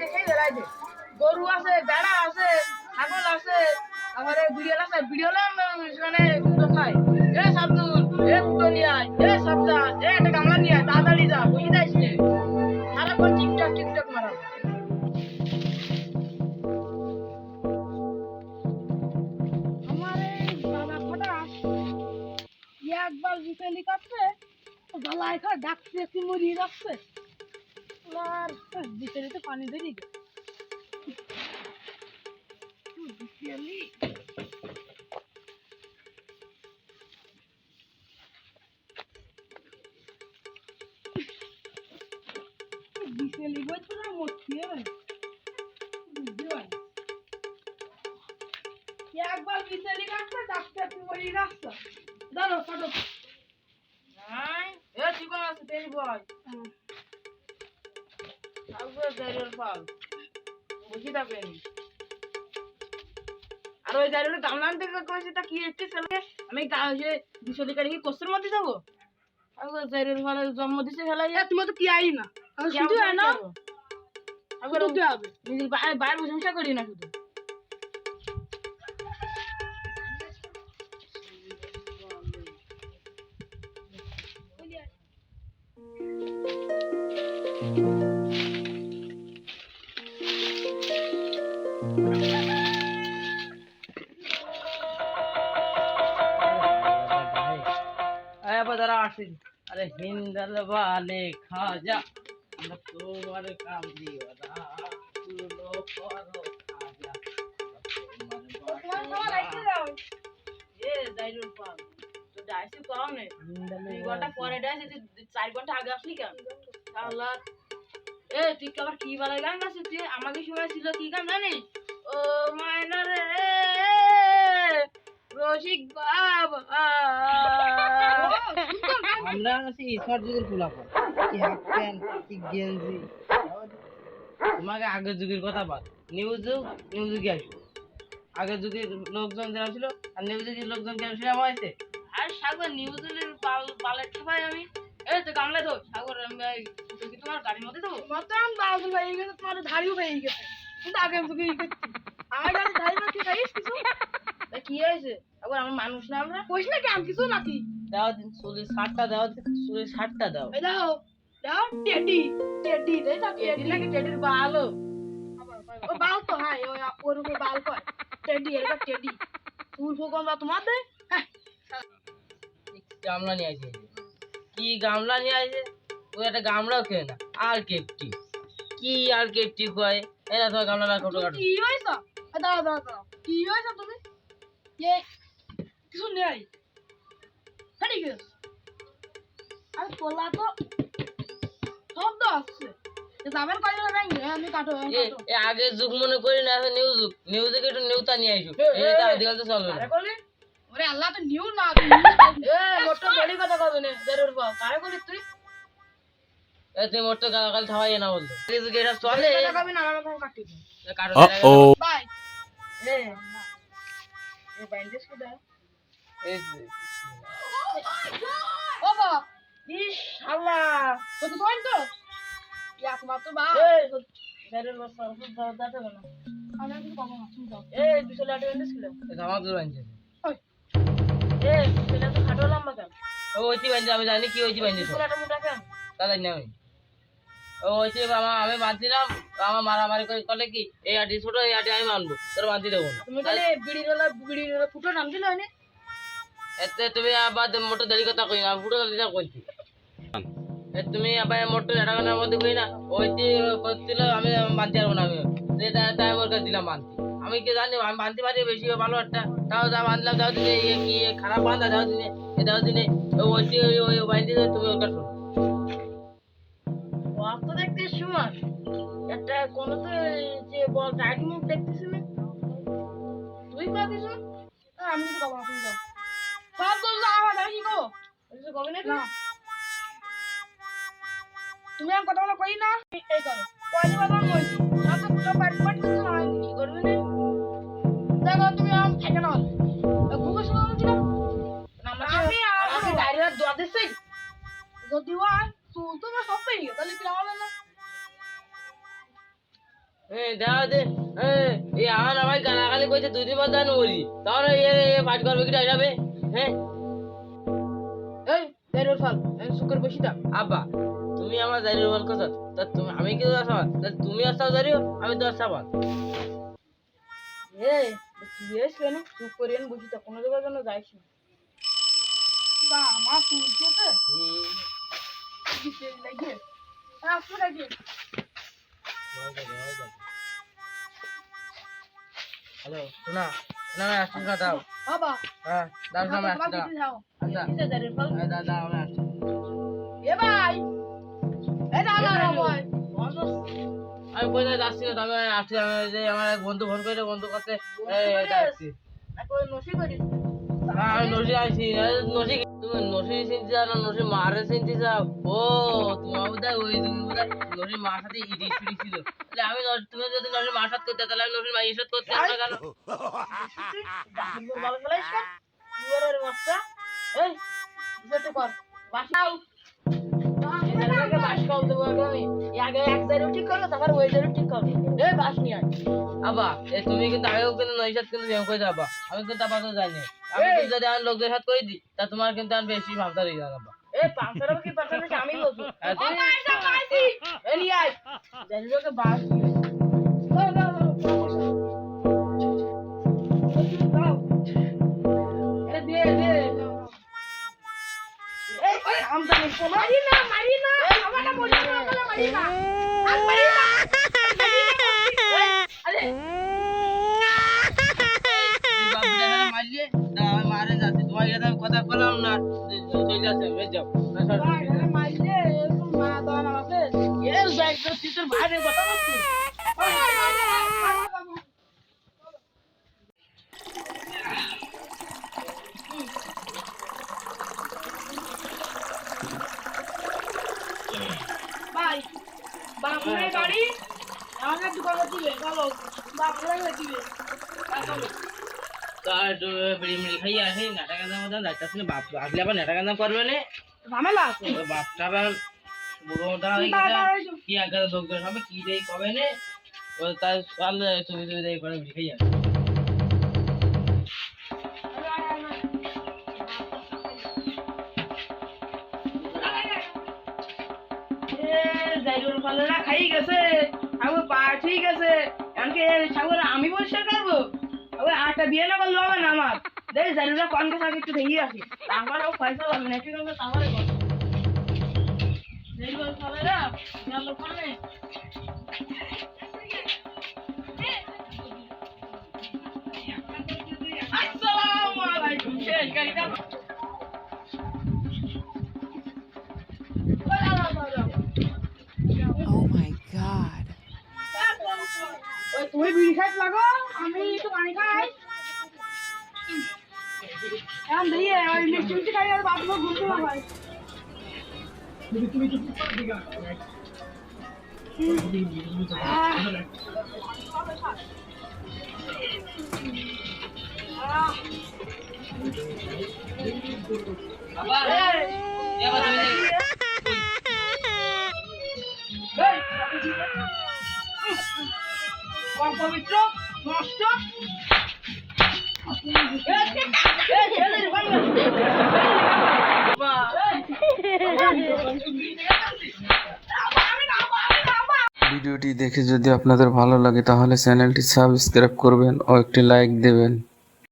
কাটি উঠে বেড়াই দে গরু আছে বেড়া আছে, ছাগল আছে, তারপরে বিড়িয়াল আছে বিড়িয়াল মানে খায় এ সাবদুল এ দুটো নিয়ে আয়, এ সপ্তাহ এ একটা গামলা নিয়ে আয়, তাড়াতাড়ি যা, বুঝি যাইস রে সারাক্ষণ টিকটক টিকটক ফটা একবার বিকেলি কাটছে গলায় খা ডাকছে একটু মরিয়ে যাচ্ছে। আর বিকেলিতে পানি দেরি বিকেলি বিকেলি না মরছি একবার বিকেলি ডাকছে একটু মরিয়ে যাচ্ছে দাঁড়ো কাটো। নাই এ ঠিক আছে? তেরি বয় বুঝি আর ওই জাইরের গামলান থেকে কইছে তা কি হচ্ছে ছেলে? আমি কারি কোস্তের মধ্যে যাব? পাল জন্ম দিছে তুমি তো কি আই না শুধু আই না হবে। নিজে বাইরে প্রশংসা করি না শুধু। আরে হিন্দাল বালে খাজা আমরা তোমার কাম দিও না তুলো করো খাজা। তোমার খাওয়া লাগছে দাও এ জাইরের পাল তো ডাইসি কম নে দুই ঘণ্টা পরে ডাইসি চার ঘণ্টা আগে আসলি কেন? তাহলে এ তুই আবার কি বলে গান তুই আমাকে শোনাছিল কি গান জানিস? ও মায়না রে রসিক বাবা আমরা আছি ঈশ্বর যুগের ফুলাফল। কি হাফ প্যান্ট কি গেঞ্জি। তোমাকে আগের যুগের কথা বল নিউ যুগ নিউ যুগে আসো আগের যুগের লোকজন যেরকম ছিল আর নিউ যুগের লোকজন কেন সেরকম হয়েছে? আর সাগর নিউজিল্যান্ড বাল বালের ঠেপাই আমি। এই তো গামলা তো সাগর আমি তোমার গাড়ির মধ্যে দেবো? মতন বাল হয়ে গেছে তোমার ধাড়িও হয়ে গেছে। কিন্তু আগে আমি তোকে আমার গাড়ি ধাড়ি না কি খাইস কিছু? কি হয়েছে? আবার আমার মানুষ না আমরা? কইস না কি আমি কিছু নাকি? দাও দিন শার্টটা দাও চুলের শার্টটা দাও। দাও দাও টেডি টেডি তাই না টেডি নাকি টেডির বাল ও। বাল তো হ্যাঁ ওই ওর উপর বাল কয় টেডি এটা টেডি। ফুল ফুকন বা তোমার দে হ্যাঁ গামলা নিয়ে আসে। কি গামলা নিয়ে আসে? ওই একটা গামলাও কেনে না আর কেপটি। কি আর কেপটি কয় এরা তোমার গামলা না কটো কাটো। কি হয়েছ? দাঁড়া দাঁড়া দাঁড়া কি হয়েছ তুমি? এ কিছু নেই। হ্যাঁ ঠিক আছে তো শব্দ আসছে। যাবেন কয়জন ব্যাংকে আমি কাটো এ আগে যুগ মনে করি না নিউ যুগ। নিউ যুগে একটু নিউতা নিয়ে এই তো আদিকাল তো চলবে না। কারে ওরে আল্লাহ তো নিউ না এ মোটর বড়ি কথা কবে না জরুর বাবা কারে করলি তুই? এ মোটর গালাগাল থাওয়াই না বলতো। এই যুগে এটা চলে? কথা কবে না আমার কাটি এ কাটো Uh-oh. By. A A bandage কে দাও এই ও বাবা ইস আল্লাহ তো তো কোন তো এক মাত্র বা। এই জরুর বাবা সব দাও দাও না। আমি পাবো না শুন দাও এই বিশাল আটে ব্যান্ডেজ ছিল। আমার দূর বানছে ওই। তো খাটো লম্বা কেন? ও ওইটি বানছে আমি জানি কি ওইটি বানছে বিশাল আটে মোটা কেন? তা জানি আমি। ও ওইটি আমার আমি বাঁধছিলাম আমার মারামারি করে কলে কি? এই আটি ছোট এই আটি আমি মানবো তোর বাঁধি দেবো না। তুমি তাহলে বিড়ি রলা বিড়ি রলা ফুটো নাম দিলে হয়নি? এতে তুমি আবার মোটর দেরি কথা কই না ফুটো দিতে কইছি। এ তুমি আবার মোটর এটা মধ্যে কই না ওইটি করছিল আমি বাঁধতে পারব না যে তাই তাই ওর কাছে দিলাম বাঁধতে আমি কি জানি আমি বাঁধতে পারি বেশি ভালো একটা। তাও যা বাঁধলাম তাও দিনে ইয়ে কি খারাপ বাঁধা দাও দিনে এ দাও দিনে ও ওইটি ওই ওই বাঁধতে তুমি ওর কাছে তো দেখতে সমান। একটা কোনো তো যে বল টাইট দেখতেছি না। তুই কয়া আমি কিছু কব কিছু কবি না তুমি? আমি কথা বলা কই না। এই করো। কয়নি কথা কইছি না তো পুরো পাইট পাইট কিছু না কি করবে না? দেখো তুমি আম থাকে না গুগল শুনো না। আমি আমি ডাইরেক্ট দোয়া দিছি যদি হয় তো- তোমরা সব পেয়ে তাহলে কি আমাদের না? এই দেখা দে। এই, এই আমার আমার গালাগালি কইছে দুই দিন বাদ জানো বলি তাহলে এ এ পাঠ করবে কি যাবে। হ্যাঁ? ফাল আমি সুকর বসি থাক আব্বা তুমি আমার জারি বল কথা তা তুমি আমি কি দশ সাবান তা তুমি আসতে জারিও আমি দশ এ এস কেন? চুপ করে বসি থাক কোনো জায়গায় যেন যাইস না। বা আমার শুনছে তো? দিতে লাগে আসো লাগে হ্যালো শোনা। না না আসছি না দাও বাবা হ্যাঁ দাও না আমি আসছি দিতে আচ্ছা। দাও দাও আমি আসছি এ ভাই। এ দাদা রে ভাই আমি কোথায় যাচ্ছি না আমি আসছি আমি যে আমার এক বন্ধু ফোন করে বন্ধু কাছে। এই এই যাচ্ছি। কই নসি করি হ্যাঁ আমি নসি আসছি নসি তুমি নসি চিনতে যাও না নসি মারে চিনতে যাও ও তোমার বোধহয় ওই তুমি বোধহয় নসি মার সাথে ইডিস ফিডিস ছিল। তাহলে আমি তুমি যদি নসি মার সাথে করতে তাহলে আমি নসির মা ইসত করতে না কেন? এই কর। বাসাও বাস কল দেবো আমি। আগে এক জায়গায় ঠিক করো তারপর ওই জায়গায় ঠিক করো এই বাস নিয়ে আয়। আবা এ তুমি কিন্তু আগেও কিন্তু নসির কিন্তু ব্যায়াম করে যাবা আমি কিন্তু আপাতত যাইনি আমি কিন্তু যদি আমার লোকদের সাথে করে দিই তা তোমার কিন্তু আমি বেশি ভাবতে রয়ে যাব এই পাঁচশো টাকা কি পাঁচশো টাকা আমি বলছি। আর নিয়ে আয়। জানিবে বাস নিয়ে আয়। দাও, দাও, দাও, দাও। আরে দে, দে। এই, আমদানি। মারি না, মারি না। আমারটা বলি না, আমারটা মারি যাচ্ছে তোমার কথা বললাম না চলে যাচ্ছে যাও খাই গেছে আমি পা ঠিক আছে। সাগরে আমি পরিষ্কার করব আটটা বিয়ে না করলে হবে না আমার। দেখ জাইরুলরা কনকে থাকে একটু দেখি আসি। তারপর ও পয়সা হবে না ঠিক আছে তারপরে আসসালামু আলাইকুম, শেষ গাড়িটা। ওই তুমি বিড়ি খাইতে লাগো। আমি একটু পানি খাই এখন দিয়ে ওই মিষ্টি খাই আর বাথরুমে ঘুরতে ভাই আবার এবার পবিত্র নষ্ট ভিডিওটি দেখে যদি আপনাদের ভালো লাগে তাহলে চ্যানেলটি সাবস্ক্রাইব করবেন ও একটি লাইক দেবেন।